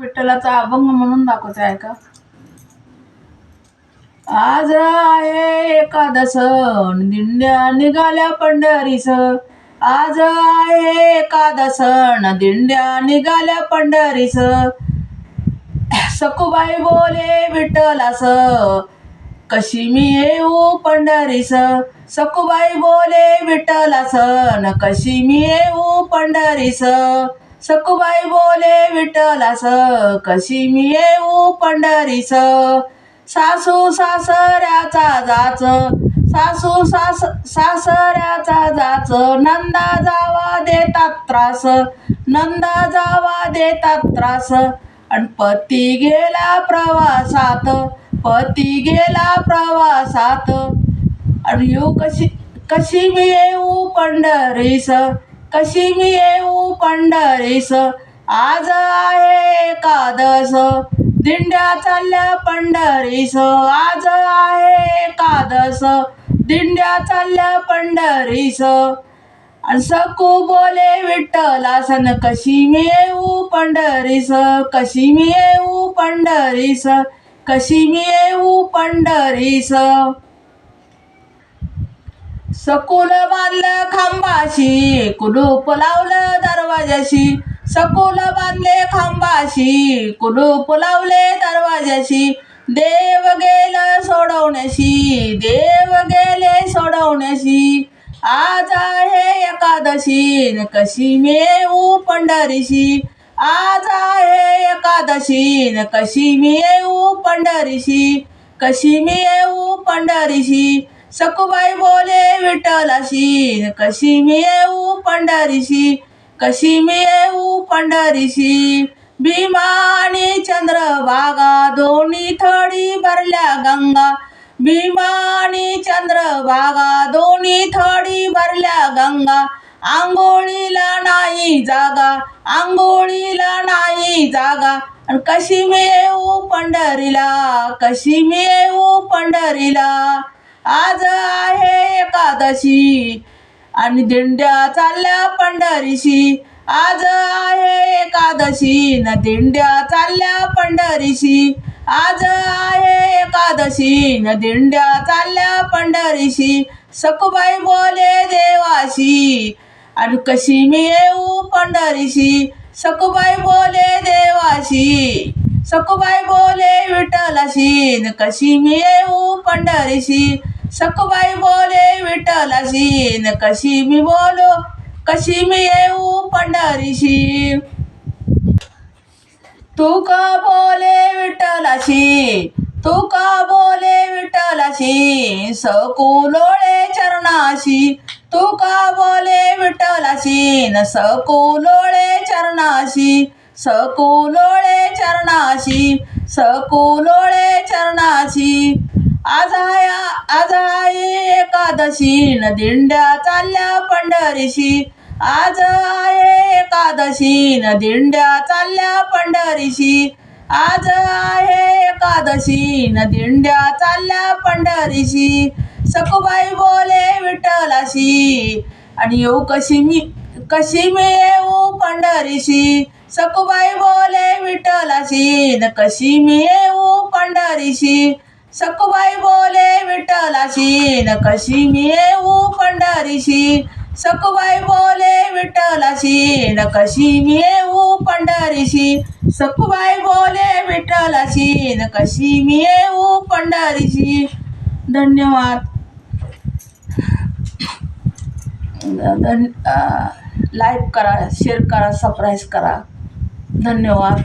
विठ्ठलाचा अभंग म्हणून दाखवते आहे का आज आहे एकादस दिंड्या निघाल्या पंढरीस. आज आहे एकादस दिंड्या निघाल्या पंढरीस. सखुबाई बोले विठ्ठलास कशी मी येऊ पंढरीस? सखुबाई बोले विठ्ठलास कशी मी येऊ पंढरीस? सखुबाई बोले विठ्ठलास कशी मी येऊ पंढरीस? सासू सासऱ्याचा जाच सासू सास सासऱ्याचा जाच नंदा जावा देतात त्रास नंदा जावा देतात त्रास. आणि पती गेला प्रवासात पती गेला प्रवासात. आणि येऊ कशी कशी मी येऊ पंढरीस? कशी मी येऊ पंढरीस? आज आहे एकादस. दिंड्या चालल्या पंढरीस. आज आहे एकादस. दिंड्या चालल्या पंढरीस. सकू बोले विठ्ठलासन कशी मी येऊ पंढरीस? कशी मी येऊ पंढरीस? कशी मी येऊ पंढरीस? सकुल बांधलं खांबाशी कुलूप लावलं दरवाजाशी सकुल बांधले खांबाशी कुलूप लावले दरवाजाशी देव गेलं सोडवण्याशी देव गेले सोडवण्याशी. आज आहे एकादशी कशी मेऊ पंढरीशी. आज आहे एकादशी कशी मी येऊ पंढरीशी. कशी मी येऊ पंढरीशी. सकुबाई बोले विठ्ठलाशी कशी मी येऊ पंढरीशी कशी मी येऊ पंढरीशी? भीमा आणि चंद्रभागा दोन्ही थडी भरल्या गंगा. भीमा आणि चंद्रभागा दोन्ही थडी भरल्या गंगा. आंघोळीला नाही जागा आंघोळीला नाही जागा. आणि कशी मी येऊ पंढरीला कशी मी येऊ पंढरीला? आज आहे एकादशी आणि दिंड्या चालल्या पंढरीशी. आज आहे एकादशी न दिंड्या चालल्या पंढरीशी. आज आहे एकादशी न दिंड्या चालल्या पंढरीशी. सकुबाई बोले देवाशी. आणि कशी मी येऊ पंढरीशी? सकुबाई बोले देवाशी. सकुबाई बोले विठ्ठलाशी. न कशी मी येऊ पंढरीशी? सकबाई बोले विठ्ठलाशी सीन कशी मी बोलो कशी मी येऊ पंढरीशी? तू का बोले विठ्ठलाशी तू का बोले विठ्ठलाशी सकुलोळे चरणाशी. तू का बोले विठ्ठलाशी न सकुलोळे चरणाशी. सकुलोळे चरणाशी. सकुलोळे चरणाशी. आज आहे आज आहे एकादशी न दिंड्या चालल्या पंढरीशी. आज आहे एकादशी न दिंड्या चालल्या पंढरीशी. आज आहे एकादशी न दिंड्या चालल्या पंढरीशी. सकुबाई बोले विठ्ठलाशी. आणि येऊ कशी मी कशी मी येऊ पंढरीशी? सकुबाई बोले विठ्ठलाशी. न कशी मी येऊ पंढरीशी? सखबाई बोले विठ्ठलाशी न कशी मी येऊ पंढरीशी. सकुबाई बोले विठ्ठलाशी न कशी मी येऊ पंढरीशी. सकुबाई बोले विठ्ठलाशी न कशी मी येऊ पंढरीशी. धन्यवाद. धन लाईक करा शेअर करा सबस्क्राईब करा. धन्यवाद.